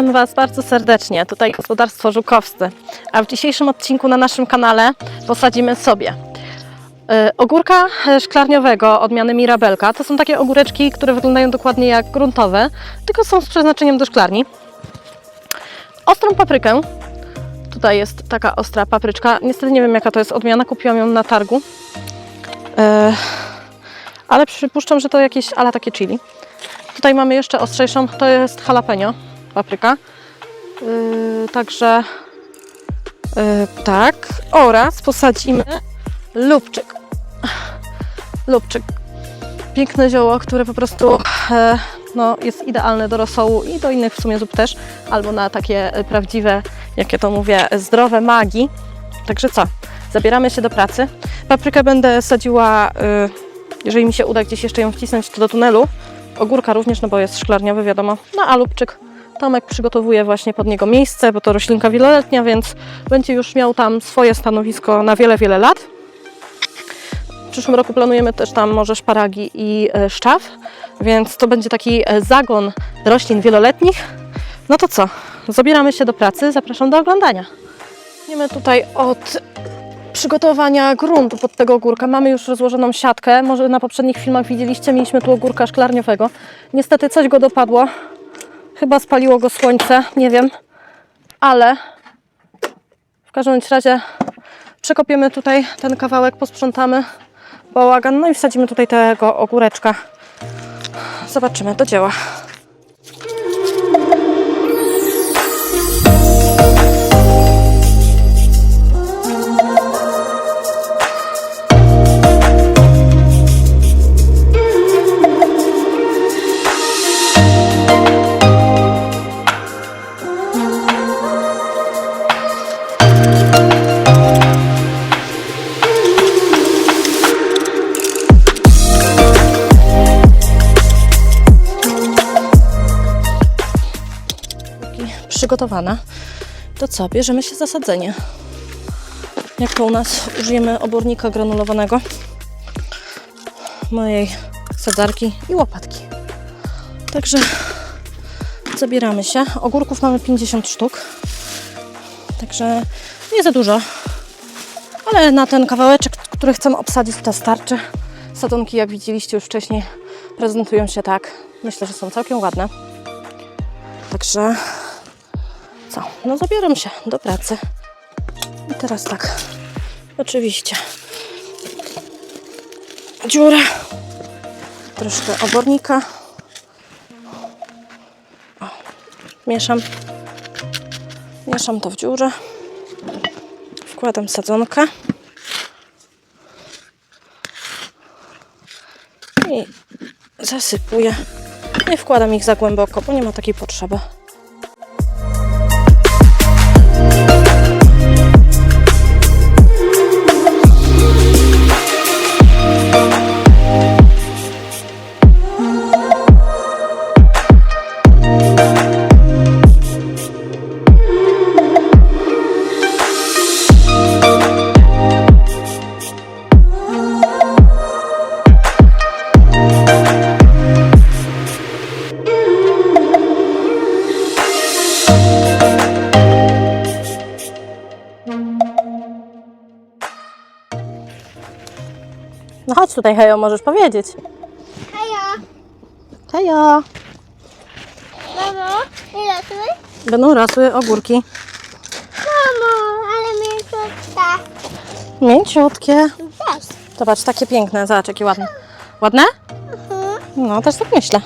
Witam Was bardzo serdecznie. Tutaj gospodarstwo Żukowscy. A w dzisiejszym odcinku na naszym kanale posadzimy sobie y, ogórka szklarniowego odmiany Mirabelka. To są takie ogóreczki, które wyglądają dokładnie jak gruntowe, tylko są z przeznaczeniem do szklarni. Ostrą paprykę. Tutaj jest taka ostra papryczka. Niestety nie wiem jaka to jest odmiana, kupiłam ją na targu. E, ale przypuszczam, że to jakieś ala takie chili. Tutaj mamy jeszcze ostrzejszą, to jest jalapeno, papryka. Yy, także yy, tak. Oraz posadzimy lubczyk. Lubczyk. Piękne zioło, które po prostu e, no, jest idealne do rosołu i do innych w sumie zup też, albo na takie e, prawdziwe, jak ja to mówię, zdrowe magii. Także co? Zabieramy się do pracy. Paprykę będę sadziła, y, jeżeli mi się uda gdzieś jeszcze ją wcisnąć, to do tunelu. Ogórka również, no bo jest szklarniowy, wiadomo. No a lubczyk Tomek przygotowuje właśnie pod niego miejsce, bo to roślinka wieloletnia, więc będzie już miał tam swoje stanowisko na wiele, wiele lat. W przyszłym roku planujemy też tam może szparagi i e, szczaw, więc to będzie taki e, zagon roślin wieloletnich. No to co? Zabieramy się do pracy, zapraszam do oglądania. Zaczniemy tutaj od przygotowania gruntu pod tego ogórka. Mamy już rozłożoną siatkę. Może na poprzednich filmach widzieliście, mieliśmy tu ogórka szklarniowego. Niestety coś go dopadło. Chyba spaliło go słońce, nie wiem. Ale w każdym razie przekopiemy tutaj ten kawałek, posprzątamy bałagan, no i wsadzimy tutaj tego ogóreczka. Zobaczymy, do dzieła. Przygotowana, to co? Bierzemy się za sadzenie. Jak to u nas użyjemy obornika granulowanego, mojej sadzarki i łopatki. Także zabieramy się. Ogórków mamy 50 sztuk, także nie za dużo, ale na ten kawałeczek, który chcemy obsadzić, to starczy. Sadzonki, jak widzieliście już wcześniej, prezentują się tak. Myślę, że są całkiem ładne. Także co? No zabieram się do pracy. I teraz tak. Oczywiście. Dziura. Troszkę obornika. O, mieszam. Mieszam to w dziurze. Wkładam sadzonkę. I zasypuję. Nie wkładam ich za głęboko, bo nie ma takiej potrzeby. Chodź tutaj, Hejo, możesz powiedzieć. Hejo, Hejo! mamo, ile tu? Będą rosły ogórki. Mamo, ale to Mięciutkie. Też. Zobacz, takie piękne. Zobacz, jakie ładne. Ładne? No, też tak myślę.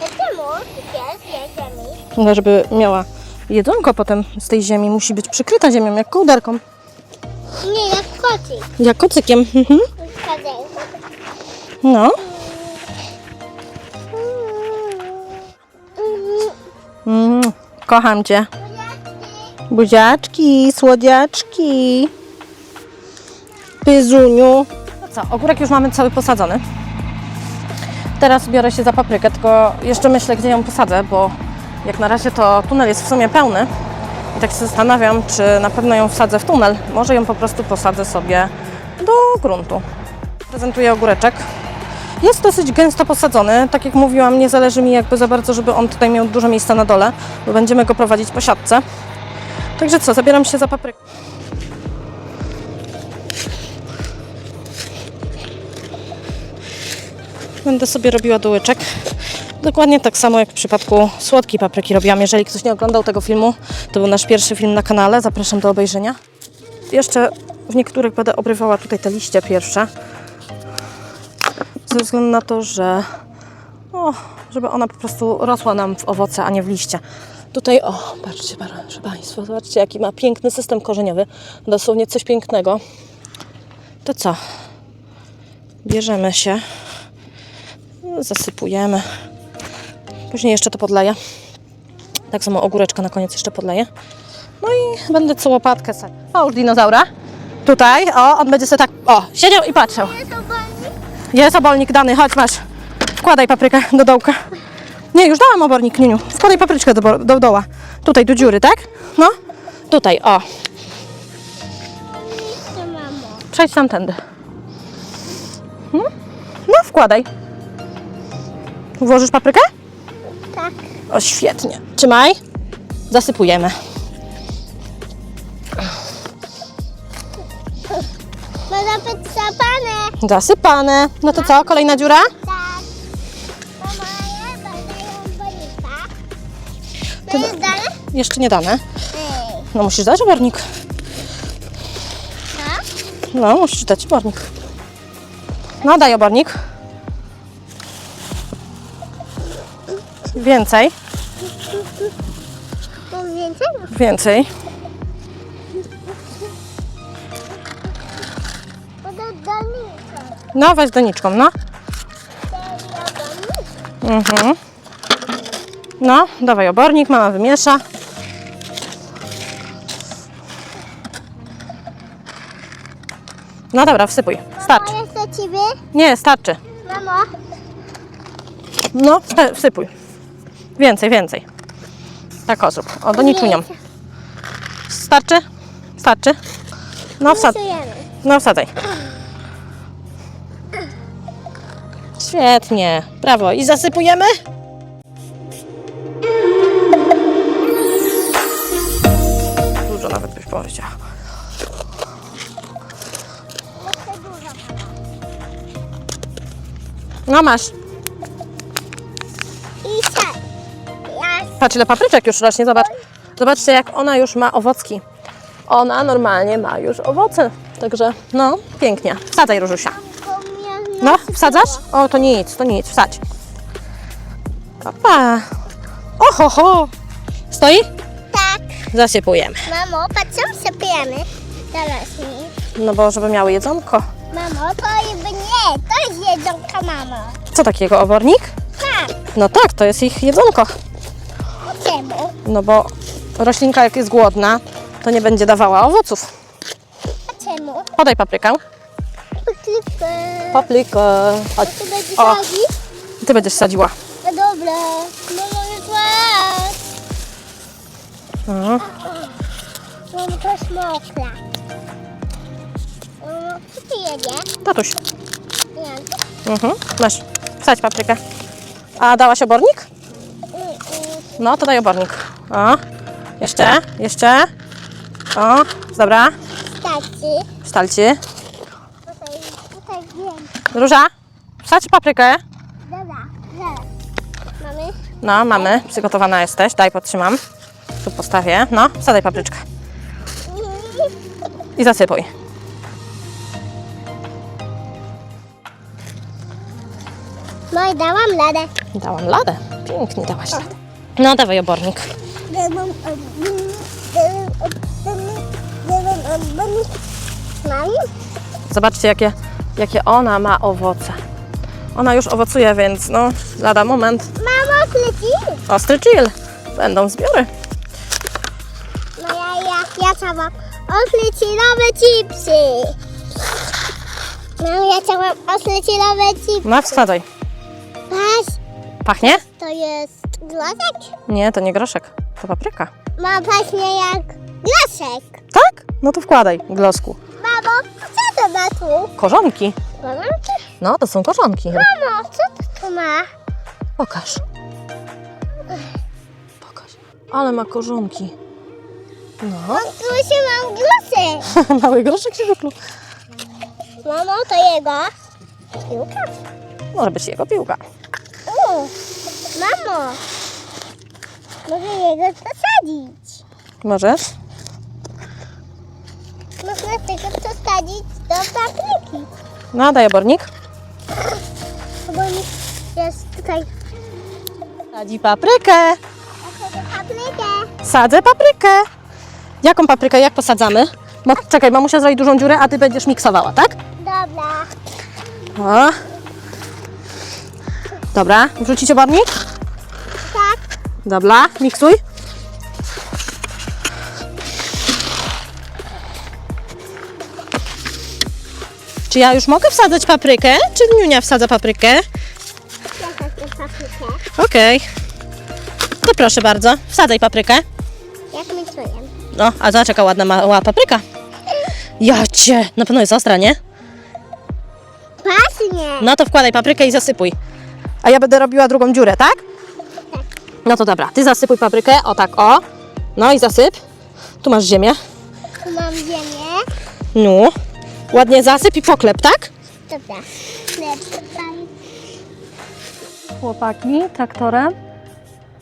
Czemu jest ziemi? No, żeby miała jedzonko potem z tej ziemi, musi być przykryta ziemią, jak kołderką. Kocik. Jak kocykiem. Mhm. No. Mm, kocham Cię. Buziaczki, słodziaczki. Pyzuniu. No co, ogórek już mamy cały posadzony. Teraz biorę się za paprykę, tylko jeszcze myślę, gdzie ją posadzę, bo jak na razie to tunel jest w sumie pełny. I tak się zastanawiam, czy na pewno ją wsadzę w tunel. Może ją po prostu posadzę sobie do gruntu. Prezentuję ogóreczek. Jest dosyć gęsto posadzony. Tak jak mówiłam, nie zależy mi jakby za bardzo, żeby on tutaj miał dużo miejsca na dole, bo będziemy go prowadzić po siatce. Także co, zabieram się za paprykę. Będę sobie robiła dołyczek. Dokładnie tak samo jak w przypadku słodkiej papryki robiłam. Jeżeli ktoś nie oglądał tego filmu, to był nasz pierwszy film na kanale. Zapraszam do obejrzenia. Jeszcze w niektórych będę obrywała tutaj te liście pierwsze. Ze względu na to, że o, żeby ona po prostu rosła nam w owoce, a nie w liście. Tutaj, o, patrzcie, proszę Państwa, zobaczcie, jaki ma piękny system korzeniowy. Dosłownie coś pięknego. To co? Bierzemy się, zasypujemy. Później jeszcze to podleję. Tak samo ogóreczka na koniec jeszcze podleję. No i będę co łopatkę sadzić. O, już dinozaura. Tutaj, o, on będzie sobie tak, o, siedział i patrzył. Jest obornik dany, chodź masz. Wkładaj paprykę do dołka. Nie, już dałam obornik, Niuniu. Wkładaj papryczkę do, do doła. Tutaj, do dziury, tak? No. Tutaj, o. Przejdź tamtędy. Hmm? No, wkładaj. Włożysz paprykę? Tak. O, świetnie. Trzymaj. Zasypujemy. Można być zapane. Zasypane. No to co, kolejna dziura? Tak. Mama, ja będę ją bonita. To jest dalej? Jeszcze nie dane. Ej. No musisz dać obornik. Tak? No, musisz dać obornik. No, daj obornik. Więcej, więcej? więcej. No, weź doniczką, no. Mhm. No, dawaj obornik, mama wymiesza. No dobra, wsypuj. Starczy. Mama, ciebie? Nie, starczy. Mamo. No, wsypuj. Więcej, więcej. Tak o, zrób. O, doniczunią. Starczy? Starczy? No, wsad no wsadzaj. Świetnie. Brawo. I zasypujemy? Dużo nawet byś dużo. No masz. Patrz ile papryczek już rośnie, zobacz. Zobaczcie jak ona już ma owocki. Ona normalnie ma już owoce. Także no, pięknie. Wsadzaj Różusia. No, wsadzasz? O, to nic, to nic, wsadź. Opa. Oho, ho. Stoi? Tak. Zasypujemy. Mamo, patrz co sypiemy. Teraz mi. No bo żeby miały jedzonko. Mamo, to jakby nie. To jest jedzonka, mamo. Co takiego, obornik? Tak. No tak, to jest ich jedzonko. No bo roślinka jak jest głodna, to nie będzie dawała owoców. A czemu? Podaj paprykę. Poklikę. Paprykę. Chodź. To będzie O. sadzić? Ty będziesz sadziła. No dobra. Mamo, już raz. Mhm. Mamo, to jest mokra. Mamo, co ty jedzie? Tatuś. Nie. Mhm. Masz. Wsadź paprykę. A dałaś obornik? Mm, mm. No, to daj obornik. O. Jeszcze, jeszcze. O, dobra. Starczy. Wstalcie. Tutaj, tutaj wiem. Róża, wsadź paprykę. Dobra, zaraz. Mamy? No, mamy. Przygotowana jesteś. Daj, podtrzymam. Tu postawię. No, wsadzaj papryczkę. I zasypuj. No i dałam ladę. Dałam ladę. Pięknie dałaś ladę. No, dawaj obornik. Mam? Zobaczcie, jakie, jakie ona ma owoce. Ona już owocuje, więc no, lada moment. Mamo, leci? Ostry chill. Będą zbiory. No ja, ja, ja chciałam oślecilowe chipsy. No ja chciałam oślecilowe chipsy. No, wsadzaj. Patrz, Pachnie? to jest glasek? Nie, to nie groszek. To papryka. Ma pachnie jak glasek. Tak? No to wkładaj, glosku. Mamo, co to ma tu? Korzonki. Koronki? No, to są korzonki. Mamo, co to tu ma? Pokaż. Pokaż. Ale ma korzonki. No. Tu się mam głosy. Mały groszek się wykluł. Mamo, to jego. Piłka? Może być jego piłka. U, mamo. Mogę jego zasadzić. Możesz? Można tego zasadzić do papryki. No, daj obornik. Bo mi jest tutaj. Sadzi paprykę. Paprykę. Sadzę paprykę. Jaką paprykę? Jak posadzamy? No, czekaj, mamusia zrobi dużą dziurę, a ty będziesz miksowała, tak? Dobra. O. Dobra, wrzucić obornik? Dobra, miksuj. Czy ja już mogę wsadzać paprykę? Czy Niunia wsadza paprykę? Okej. To proszę bardzo, wsadzaj paprykę. Jak myślę? No, a zobacz jaka ładna mała papryka. Ja cię, na pewno jest ostra, nie? Pachnie. No to wkładaj paprykę i zasypuj. A ja będę robiła drugą dziurę, tak? No to dobra, ty zasypuj paprykę, o tak, o. No i zasyp. Tu masz ziemię. Tu mam ziemię. No. Ładnie zasyp i poklep, tak? Dobra. Chłopaki traktorem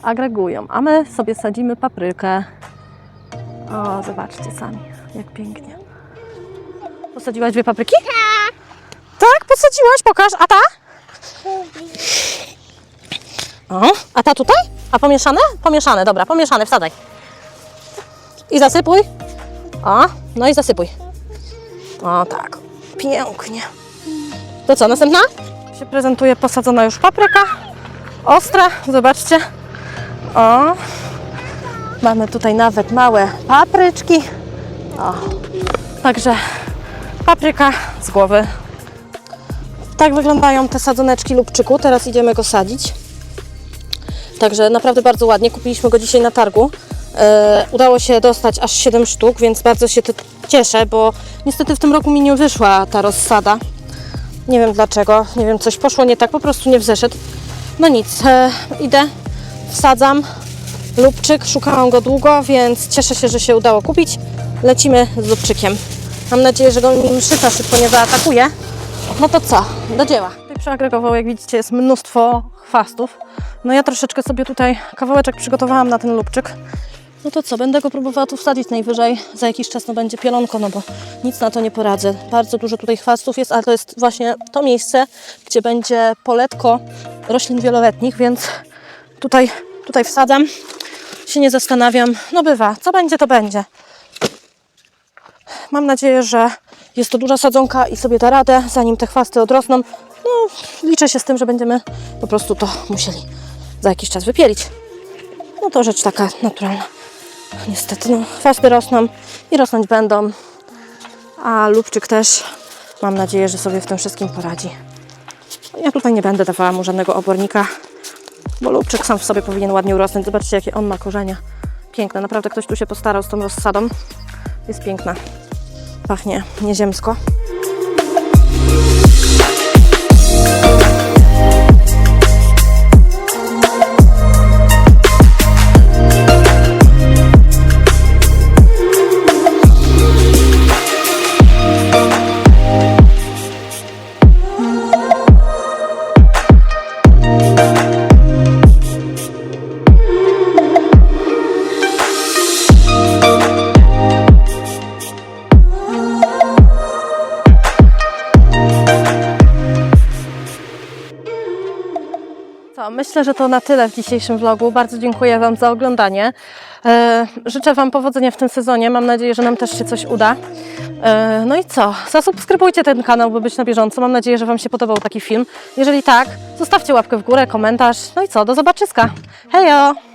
agregują, a my sobie sadzimy paprykę. O, zobaczcie sami, jak pięknie. Posadziłaś dwie papryki? Tak. Tak, posadziłaś, pokaż. A ta? O, a ta tutaj? A pomieszane? Pomieszane, dobra, pomieszane, wsadzaj. I zasypuj. O, no i zasypuj. O, tak. Pięknie. To co, następna? Się prezentuje posadzona już papryka. Ostra, zobaczcie. O, mamy tutaj nawet małe papryczki. O, także papryka z głowy tak wyglądają te sadzoneczki lubczyku. Teraz idziemy go sadzić. Także naprawdę bardzo ładnie. Kupiliśmy go dzisiaj na targu. E, udało się dostać aż 7 sztuk, więc bardzo się cieszę, bo niestety w tym roku mi nie wyszła ta rozsada. Nie wiem dlaczego, nie wiem, coś poszło nie tak, po prostu nie wzeszedł. No nic, e, idę, wsadzam lubczyk, szukałam go długo, więc cieszę się, że się udało kupić. Lecimy z lubczykiem. Mam nadzieję, że go mi szyfa szybko nie zaatakuje. No to co? Do dzieła. Przeagregował, jak widzicie, jest mnóstwo chwastów. No ja troszeczkę sobie tutaj kawałeczek przygotowałam na ten lubczyk. No to co, będę go próbowała tu wsadzić najwyżej. Za jakiś czas no będzie pielonko, no bo nic na to nie poradzę. Bardzo dużo tutaj chwastów jest, ale to jest właśnie to miejsce, gdzie będzie poletko roślin wieloletnich, więc tutaj, tutaj wsadzam. Się nie zastanawiam. No bywa, co będzie, to będzie. Mam nadzieję, że jest to duża sadzonka i sobie da radę, zanim te chwasty odrosną. No, liczę się z tym, że będziemy po prostu to musieli za jakiś czas wypielić. No to rzecz taka naturalna. Niestety, no, chwasty rosną i rosnąć będą, a lubczyk też mam nadzieję, że sobie w tym wszystkim poradzi. Ja tutaj nie będę dawała mu żadnego obornika, bo lubczyk sam w sobie powinien ładnie urosnąć. Zobaczcie, jakie on ma korzenia. Piękne, naprawdę ktoś tu się postarał z tą rozsadą. Jest piękna. Pachnie nieziemsko. Co, myślę, że to na tyle w dzisiejszym vlogu. Bardzo dziękuję Wam za oglądanie. E, życzę Wam powodzenia w tym sezonie. Mam nadzieję, że nam też się coś uda. E, no i co? Zasubskrybujcie ten kanał, by być na bieżąco. Mam nadzieję, że Wam się podobał taki film. Jeżeli tak, zostawcie łapkę w górę, komentarz. No i co? Do zobaczyska. Hejo!